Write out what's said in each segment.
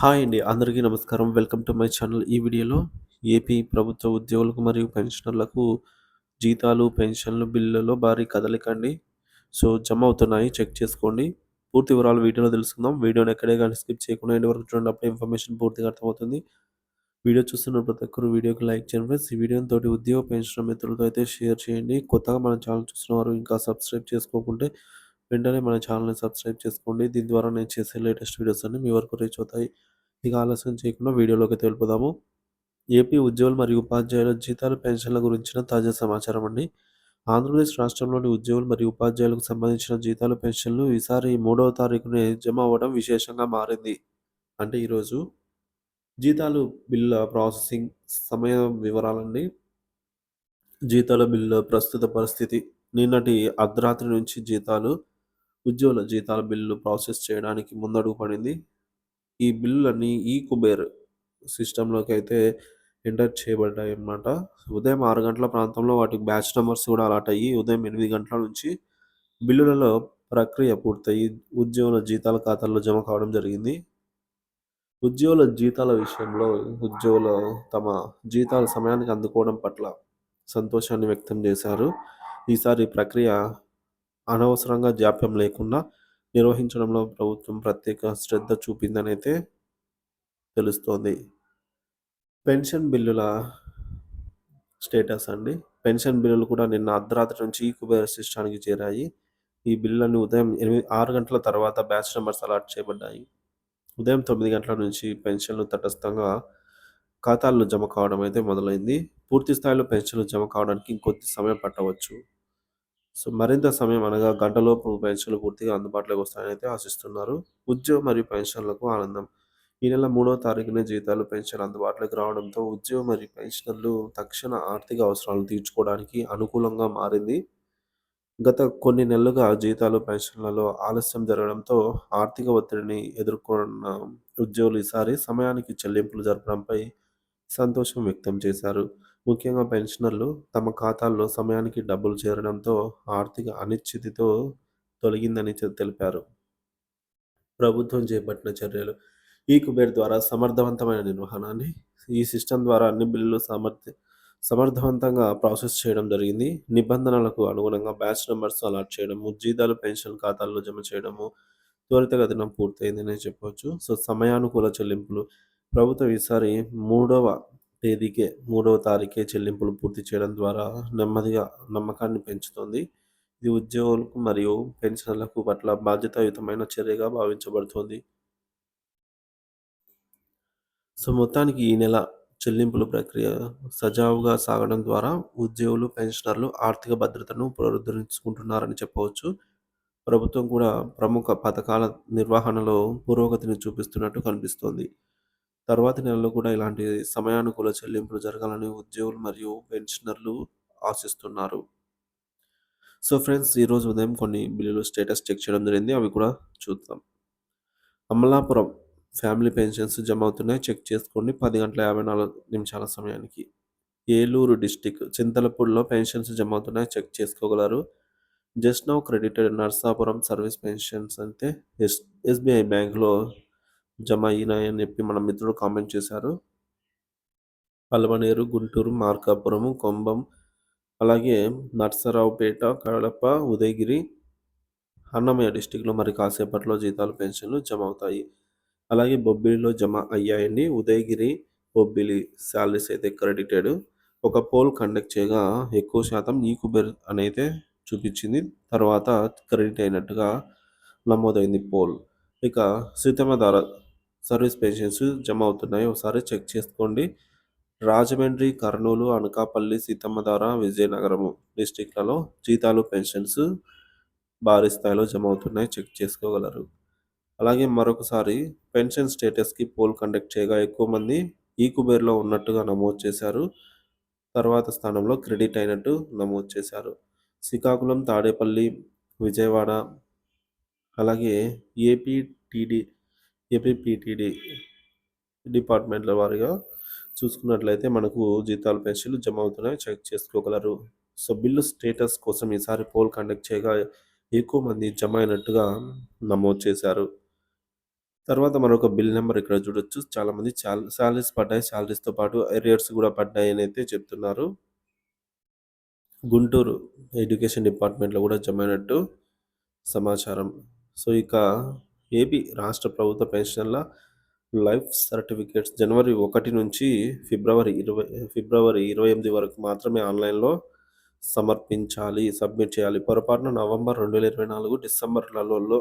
Hi అండి. అందరికీ నమస్కారం. Welcome to my channel. ఈ వీడియోలో ఏపీ ప్రభుత్వ ఉద్యోగులకు మరియు పెన్షనర్లకు జీతాలు, పెన్షన్లు బిల్లులో భారీ కదలిక అండి. సో, జమ అవుతున్నాయి. చెక్ చేసుకోండి. పూర్తి వివరాలు వీడియోలో తెలుసుకుందాం. వీడియోని ఎక్కడే కానీ స్కిప్ చేయకుండా ఎండ్ వరకు చూడండి. అప్పుడు ఇన్ఫర్మేషన్ పూర్తిగా అర్థమవుతుంది. వీడియో చూస్తున్న ప్రతి ఒక్కరు వీడియోకి లైక్ చేయండి ఫ్రెండ్స్. ఈ వీడియోని తోటి ఉద్యోగ పెన్షన్ మిత్రులతో అయితే షేర్ చేయండి. కొత్తగా మన ఛానల్ చూస్తున్నవారు ఇంకా సబ్స్క్రైబ్ చేసుకోకుంటే వెంటనే మన ఛానల్‌ని సబ్స్క్రైబ్ చేసుకోండి. దీని ద్వారా నేను చేసే లేటెస్ట్ వీడియోస్ అన్నీ మీ వరకు రీచ్ అవుతాయి. ఇక ఆలస్యం చేయకుండా వీడియోలోకి తెలుపుదాము ఏపీ ఉద్యోగులు మరియు ఉపాధ్యాయుల జీతాలు, పెన్షన్ల గురించిన తాజా సమాచారం అండి. ఆంధ్రప్రదేశ్ రాష్ట్రంలోని ఉద్యోగులు మరియు ఉపాధ్యాయులకు సంబంధించిన జీతాలు, పెన్షన్లు ఈసారి మూడవ తారీఖున జమ అవ్వడం విశేషంగా మారింది. అంటే ఈరోజు జీతాలు బిల్లుల ప్రాసెసింగ్ సమయ వివరాలండి. జీతాల బిల్లు ప్రస్తుత పరిస్థితి నిన్నటి అర్ధరాత్రి నుంచి జీతాలు, ఉద్యోగుల జీతాల బిల్లు ప్రాసెస్ చేయడానికి ముందడుగు పడింది. ఈ బిల్లులన్నీ ఈ కుబేర్ సిస్టంలోకి అయితే ఎంటర్ చేయబడ్డాయి అన్నమాట ఉదయం ఆరు గంటల ప్రాంతంలో వాటికి బ్యాచ్ నెంబర్స్ కూడా అలాట్ అయ్యి ఉదయం ఎనిమిది గంటల నుంచి బిల్లులలో ప్రక్రియ పూర్తయి ఉద్యోగుల జీతాల ఖాతాల్లో జమ కావడం జరిగింది. ఉద్యోగుల జీతాల విషయంలో ఉద్యోగులు తమ జీతాలు సమయానికి అందుకోవడం పట్ల సంతోషాన్ని వ్యక్తం చేశారు. ఈసారి ప్రక్రియ అనవసరంగా జాప్యం లేకుండా నిర్వహించడంలో ప్రభుత్వం ప్రత్యేక శ్రద్ధ చూపిందనైతే తెలుస్తోంది. పెన్షన్ బిల్లుల స్టేటస్ అండి. పెన్షన్ బిల్లులు కూడా నిన్న అర్ధరాత్రి నుంచి ఈ కుబేర్ సిస్టానికి చేరాయి. ఈ బిల్లులన్నీ ఉదయం ఎనిమిది ఆరు గంటల తర్వాత బ్యాచ్ నెంబర్స్ అలాట్ చేయబడ్డాయి. ఉదయం తొమ్మిది గంటల నుంచి పెన్షన్లు తటస్థంగా ఖాతాల్లో జమ కావడం అయితే మొదలైంది. పూర్తి స్థాయిలో పెన్షన్లు జమ కావడానికి ఇంకొద్ది సమయం పట్టవచ్చు. సో, మరింత సమయం అనగా గంటలోపు పెన్షన్లు పూర్తిగా అందుబాటులోకి వస్తాయని అయితే ఆశిస్తున్నారు. ఉద్యోగం మరియు పెన్షన్లకు ఆనందం. ఈ నెల మూడవ తారీఖునే జీతాలు, పెన్షన్లు అందుబాటులోకి రావడంతో ఉద్యోగం మరియు పెన్షనర్లు తక్షణ ఆర్థిక అవసరాలను తీర్చుకోవడానికి అనుకూలంగా మారింది. గత కొన్ని నెలలుగా జీతాలు, పెన్షన్లలో ఆలస్యం జరగడంతో ఆర్థిక ఒత్తిడిని ఎదుర్కొన్న ఉద్యోగులు ఈసారి సమయానికి చెల్లింపులు జరపడంపై సంతోషం వ్యక్తం చేశారు. ముఖ్యంగా పెన్షనర్లు తమ ఖాతాల్లో సమయానికి డబ్బులు చేరడంతో ఆర్థిక అనిశ్చితితో తొలగిందని తెలిపారు. ప్రభుత్వం చేపట్టిన చర్యలు ఈ కుబేర్ ద్వారా సమర్థవంతమైన నిర్వహణని ఈ సిస్టమ్ ద్వారా అన్ని బిల్లులు సమర్థ సమర్థవంతంగా ప్రాసెస్ చేయడం జరిగింది. నిబంధనలకు అనుగుణంగా బ్యాచ్ నెంబర్స్ అలాట్ చేయడము, జీతాలు, పెన్షన్ ఖాతాల్లో జమ చేయడము త్వరితగతిన పూర్తయిందనే చెప్పవచ్చు సో, సమయానుకూల చెల్లింపులు ప్రభుత్వం ఈసారి మూడవ తేదీకే మూడవ తారీఖే చెల్లింపులు పూర్తి చేయడం ద్వారా నెమ్మదిగా నమ్మకాన్ని పెంచుతోంది. ఇది ఉద్యోగులకు మరియు పెన్షన్లకు పట్ల బాధ్యతాయుతమైన చర్యగా భావించబడుతోంది. సో, మొత్తానికి ఈ నెల చెల్లింపుల ప్రక్రియ సజావుగా సాగడం ద్వారా ఉద్యోగులు, పెన్షనర్లు ఆర్థిక భద్రతను పునరుద్ధరించుకుంటున్నారని చెప్పవచ్చు. ప్రభుత్వం కూడా ప్రముఖ పథకాల నిర్వహణలో పురోగతిని చూపిస్తున్నట్టు కనిపిస్తోంది. తర్వాతి నెలలో కూడా ఇలాంటి సమయానుకూల చెల్లింపులు జరగాలని ఉద్యోగులు మరియు పెన్షనర్లు ఆశిస్తున్నారు. సో, ఫ్రెండ్స్ ఈరోజు ఉదయం కొన్ని బిల్లులు స్టేటస్ చెక్ చేయడం జరిగింది. అవి కూడా చూద్దాం. అమలాపురం ఫ్యామిలీ పెన్షన్స్ జమ అవుతున్నాయి. చెక్ చేసుకోండి. 10:54 నిమిషాల సమయానికి. ఏలూరు డిస్టిక్ చింతలపూడిలో పెన్షన్స్ జమ అవుతున్నాయి. చెక్ చేసుకోగలరు. Just now credited Narsapuram service pensions అంటే ఎస్ ఎస్బీఐ బ్యాంక్‌లో జమ అయినాయని చెప్పి మన మిత్రుడు కామెంట్ చేశారు. పల్వనేరు గుంటూరు, మార్కాపురం, కొంభం అలాగే నర్సరావుపేట, కడప, ఉదయగిరి, అన్నమయ్య డిస్టిక్లో మరి కాసేపట్లో జీతాలు, పెన్షన్లు జమ అవుతాయి. అలాగే బొబ్బిలిలో జమ అయ్యాయండి. ఉదయగిరి, బొబ్బిలి శాలరీస్ అయితే క్రెడిటెడ్. ఒక పోల్ కండక్ట్ చేయగా ఎక్కువ శాతం ఈ అని అనైతే చూపించింది. తర్వాత క్రెడిట్ అయినట్టుగా నమోదైంది పోల్. ఇక సీతమ్మధార సర్వీస్ పెన్షన్స్ జమ అవుతున్నాయి. ఒకసారి చెక్ చేసుకోండి. రాజమండ్రి, కర్నూలు, అనకాపల్లి, సీతమ్మధార, విజయనగరం డిస్టిక్లలో జీతాలు, పెన్షన్స్ భారీ స్థాయిలో జమ అవుతున్నాయి. చెక్ చేసుకోగలరు. అలాగే మరొకసారి పెన్షన్ స్టేటస్‌కి పోల్ కండక్ట్ చేయగా ఎక్కువ మంది ఈ కుబేర్‌లో ఉన్నట్టుగా నమోదు చేశారు. తర్వాత స్థానంలో క్రెడిట్ అయినట్టు నమోదు చేశారు. శ్రీకాకుళం, తాడేపల్లి, విజయవాడ అలాగే ఏపీటీడీ ఏపీపీటీడీ డిపార్ట్మెంట్‌ల వారిగా చూసుకున్నట్లయితే మనకు జీతాలు, పెన్షన్లు జమ అవుతున్నాయి. చెక్ చేసుకోగలరు. సో, బిల్లు స్టేటస్ కోసం ఈసారి పోల్ కండక్ట్ చేయగా ఎక్కువ మంది జమ అయినట్టుగా నమోదు చేశారు. తర్వాత మరొక బిల్ నెంబర్ ఇక్కడ చూడొచ్చు. చాలామంది చాల్ సాలరీస్ పడ్డాయి. శాలరీస్తో పాటు ఐరియర్స్ కూడా పడ్డాయి అని అయితే చెప్తున్నారు. గుంటూరు ఎడ్యుకేషన్ డిపార్ట్మెంట్‌లో గూడా జమైనట్టు సమాచారం. సో, ఇక ఏపీ రాష్ట్ర ప్రభుత్వ పెన్షన్ల లైఫ్ సర్టిఫికేట్స్ జనవరి ఒకటి నుంచి ఫిబ్రవరి 20 ఫిబ్రవరి 28 వరకు మాత్రమే ఆన్‌లైన్‌లో సమర్పించాలి. సబ్మిట్ చేయాలి. పొరపాటున నవంబర్ 2024, డిసెంబర్‌లలో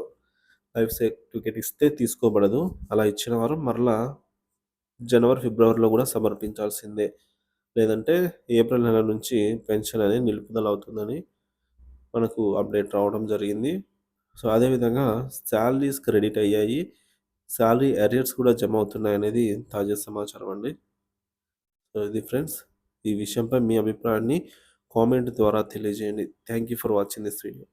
లైఫ్ సర్టిఫికేట్ ఇస్తే తీసుకోబడదు. అలా ఇచ్చిన వారు మరలా జనవరి, ఫిబ్రవరిలో కూడా సమర్పించాల్సిందే. లేదంటే ఏప్రిల్ నెల నుంచి పెన్షన్ అనేది నిలుపుదల అవుతుందని మనకు అప్డేట్ రావడం జరిగింది. సో, అదేవిధంగా శాలరీస్ క్రెడిట్ అయ్యాయి. శాలరీ అరియర్స్ కూడా జమ అవుతున్నాయనేది తాజా సమాచారం అండి. సో, ఇది ఫ్రెండ్స్. ఈ విషయంపై మీ అభిప్రాయాన్ని కామెంట్ ద్వారా తెలియజేయండి. Thank you for watching this video.